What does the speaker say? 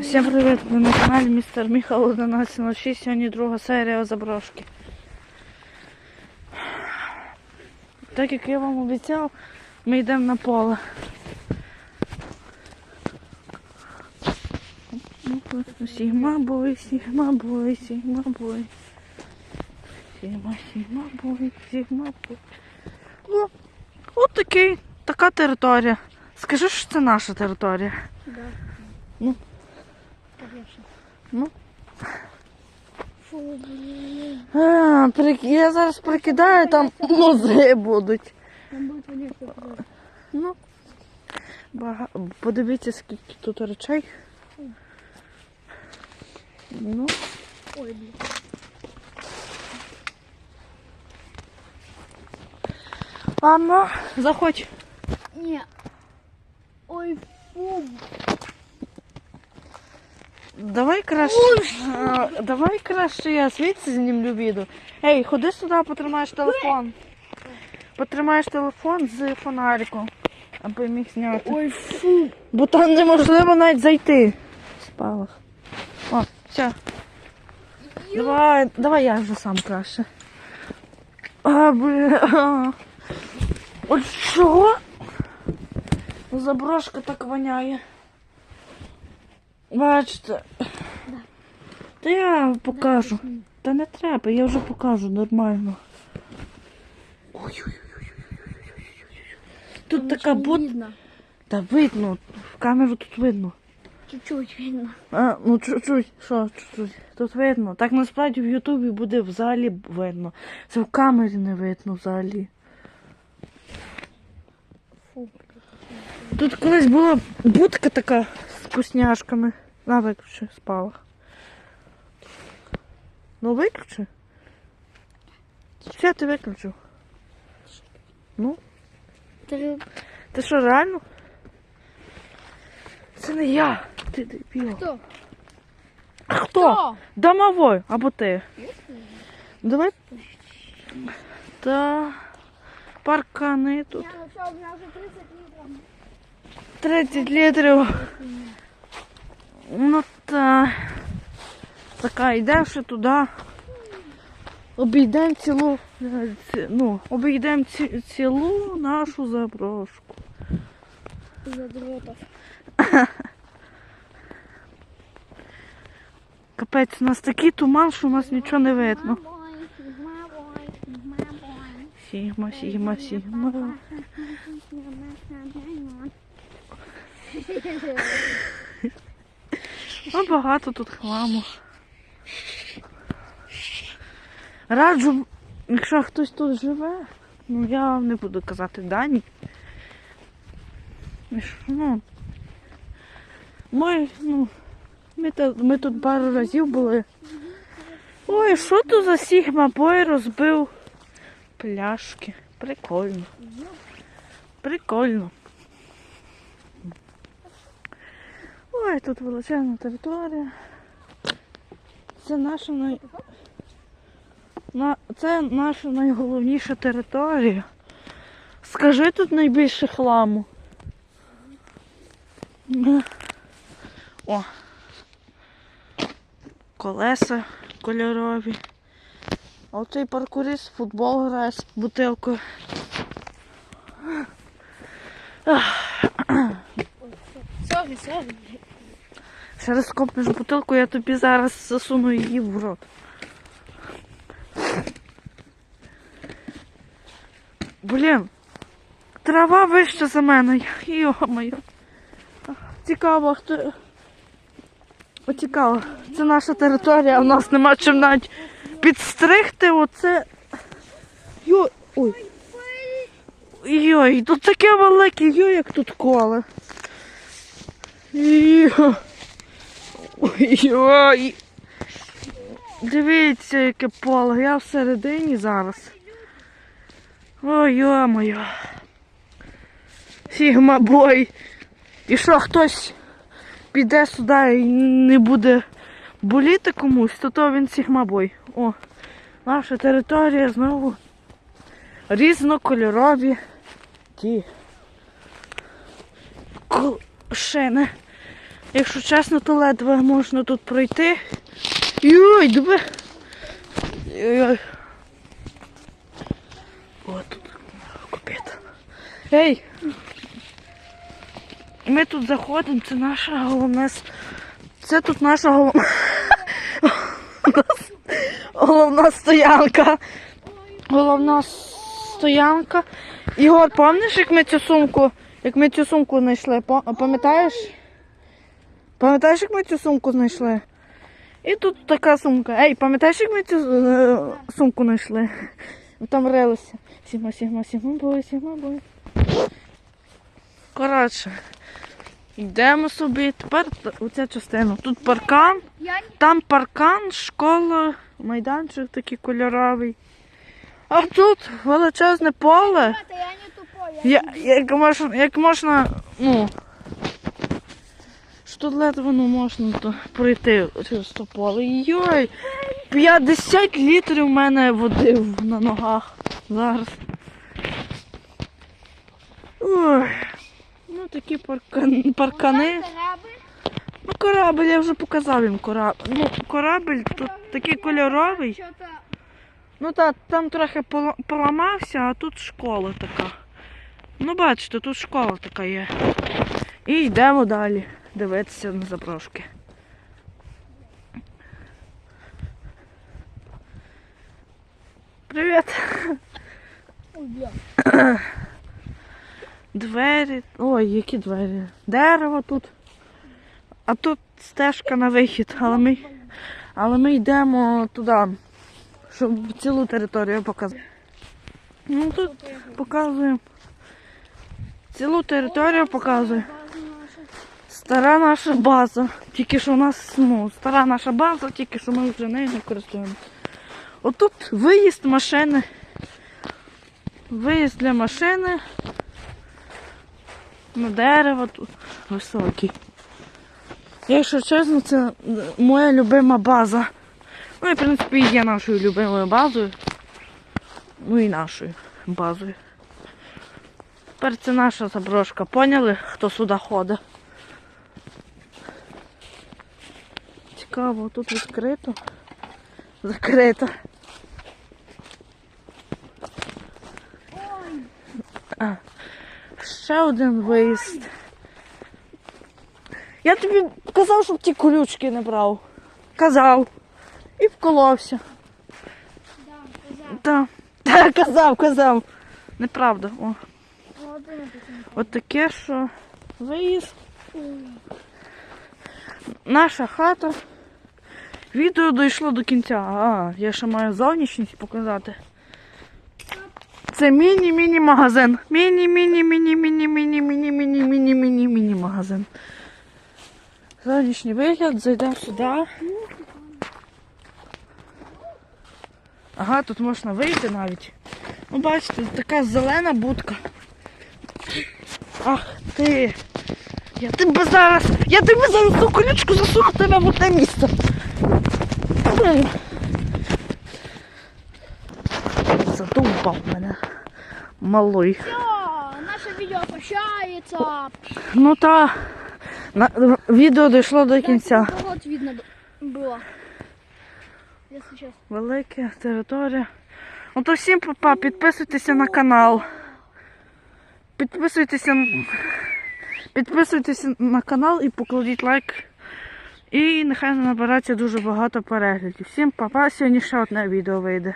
Всім привіт! Ви на каналі Містер Міхал 1106. Сьогодні друга серія заброшки. Так як я вам обіцяв, ми йдемо на поле. Сігма бой, сігма бой, сігма бой. Сігма, сігма бой, сігма бой. О, от такий, така територія. Скажи, що це наша територія. Да. Ну. Конечно. Ну. Фу, блин. А, прик- я зараз прикидаю, там музи будуть. Там понятно. Ну, бага... подивіться, скільки тут речей. Ну, Ой, блин. ладно, заходь. Не. Ой, фу. Давай краще. А, давай краще я звідси знімлю відео. Ей, ходи сюди, потримаєш телефон. Потримаєш телефон з фонариком, аби міг зняти. Ой, фу. Бо там неможливо навіть зайти. Спалах. О, все. Давай, давай я вже сам краще. А, бля. От чого? Заброшка так воняє. Бачите. Та я покажу. Та не треба, я вже покажу нормально. Тут така бут. Та видно, в камеру тут видно. Чуть-чуть видно. А, ну чуть-чуть, що, чуть-чуть. Тут видно. Так насправді в Ютубі буде взагалі видно. Це в камері не видно взагалі. Тут колись була будка така вкусняшками. На виключи спалах. Ну виключи. Все, ти виключив. Ну, ти що, реально? Це не я. Ти дебіл. Кто? А хто? Домовой, або ти. Давай. Та паркани тут. Я, ну все, у меня уже 30 30 літрів. Ну та. Така, йдемо туди. Обійдемо цілу. Ну, обійдемо ці, цілу нашу заброшку. Задротов. Капець, у нас такий туман, що у нас нічого не видно. Сігма, сігма, сігма. Ну, багато тут хламу. Раджу, якщо хтось тут живе, ну я вам не буду казати дані. Ну, ми, ну, ми, ми тут пару разів були. Ой, що тут за Сігма Бой розбив пляшки. Прикольно. Прикольно. Ой, тут величезна територія. Це наша най... На... Це наша найголовніша територія. Скажи тут найбільше хламу. О. Колеса кольорові. А оцей паркурист футбол грає з бутилкою. Сори, сори. Ще раз копнеш бутилку, я тобі зараз засуну її в рот. Блін, трава вища за мене. Йо-моє. Цікаво, хто. О, цікаво. Це наша територія, в нас нема чим навіть підстригти оце. Йо. Ой. Йой, тут таке велике, йой, як тут коле. Йо. Ой-ой. Дивіться, яке поле. Я всередині зараз. Ой, йо-моє. Сігма бой. І що хтось піде сюди і не буде боліти комусь, то то він сігма бой. О, наша територія знову різнокольорові ті кушини. Якщо чесно, то ледве можна тут пройти. Йой, диви. Ой-ой. О, тут капець. Ей! Ми тут заходимо, це наша головна. Це тут наша головна. головна стоянка. Головна стоянка. Ігор, пам'ятаєш, як ми цю сумку, як ми цю сумку знайшли? Пам'ятаєш? Пам'ятаєш, як ми цю сумку знайшли? І тут така сумка. Ей, пам'ятаєш, як ми цю е, сумку знайшли? Там рилися. Сігма, сігма, сігма, бой, сігма, бой. Коротше. Йдемо собі. Тепер оця частина. Тут паркан, там паркан, школа, майданчик такий кольоровий. А тут величезне поле. Я, як, можна, як можна, ну. Тут ледве ну, можна то пройти через то поле. Йой! 50 літрів в мене води на ногах зараз. Ой. Ну такі паркан, паркани. Ну корабль, я вже показав їм корабль. Ну, корабль тут такий кольоровий. Ну так, там трохи поламався, а тут школа така. Ну, бачите, тут школа така є. І йдемо далі дивитися на запрошки. Привіт! Двері. Ой, які двері? Дерево тут. А тут стежка на вихід, але ми, але ми йдемо туди, щоб цілу територію показати. Ну тут показуємо. Цілу територію показує. Стара наша база. Тільки що у нас, ну, стара наша база, тільки що ми вже нею не користуємося. Отут виїзд машини. Виїзд для машини. На дерево тут високий. Якщо чесно, це моя любима база. Ну і в принципі є нашою любимою базою. Ну і нашою базою. Тепер це наша заброшка. Поняли, хто сюди ходить? Цікаво, тут відкрито. Закрито. А, ще один виїзд. Я тобі казав, щоб ті колючки не брав. Казав. І вколовся. Да. Так, так, казав, казав. Неправда. О. От таке, що виїзд. Наша хата. Відео дійшло до кінця. А, я ще маю зовнішність показати. Це міні-міні магазин. Міні-міні-міні-міні-міні-міні-міні-міні-міні-міні-магазин. Зовнішній вигляд, зайдемо сюди. Ага, тут можна вийти навіть. Ну, бачите, така зелена будка. Ах ти. Я тебе зараз. Я тебе зараз ту колючку засуну тебе в одне місце. Задовбав мене. Малий. Все, наше видео прощается. Ну та на, відео дійшло до кінця. Вот видно было. Сейчас. Велика територія. Ну то всім папа, підписуйтеся на канал. Підписуйтеся, підписуйтеся на канал і покладіть лайк. І нехай набереться дуже багато переглядів. Всім папа, сьогодні ще одне відео вийде.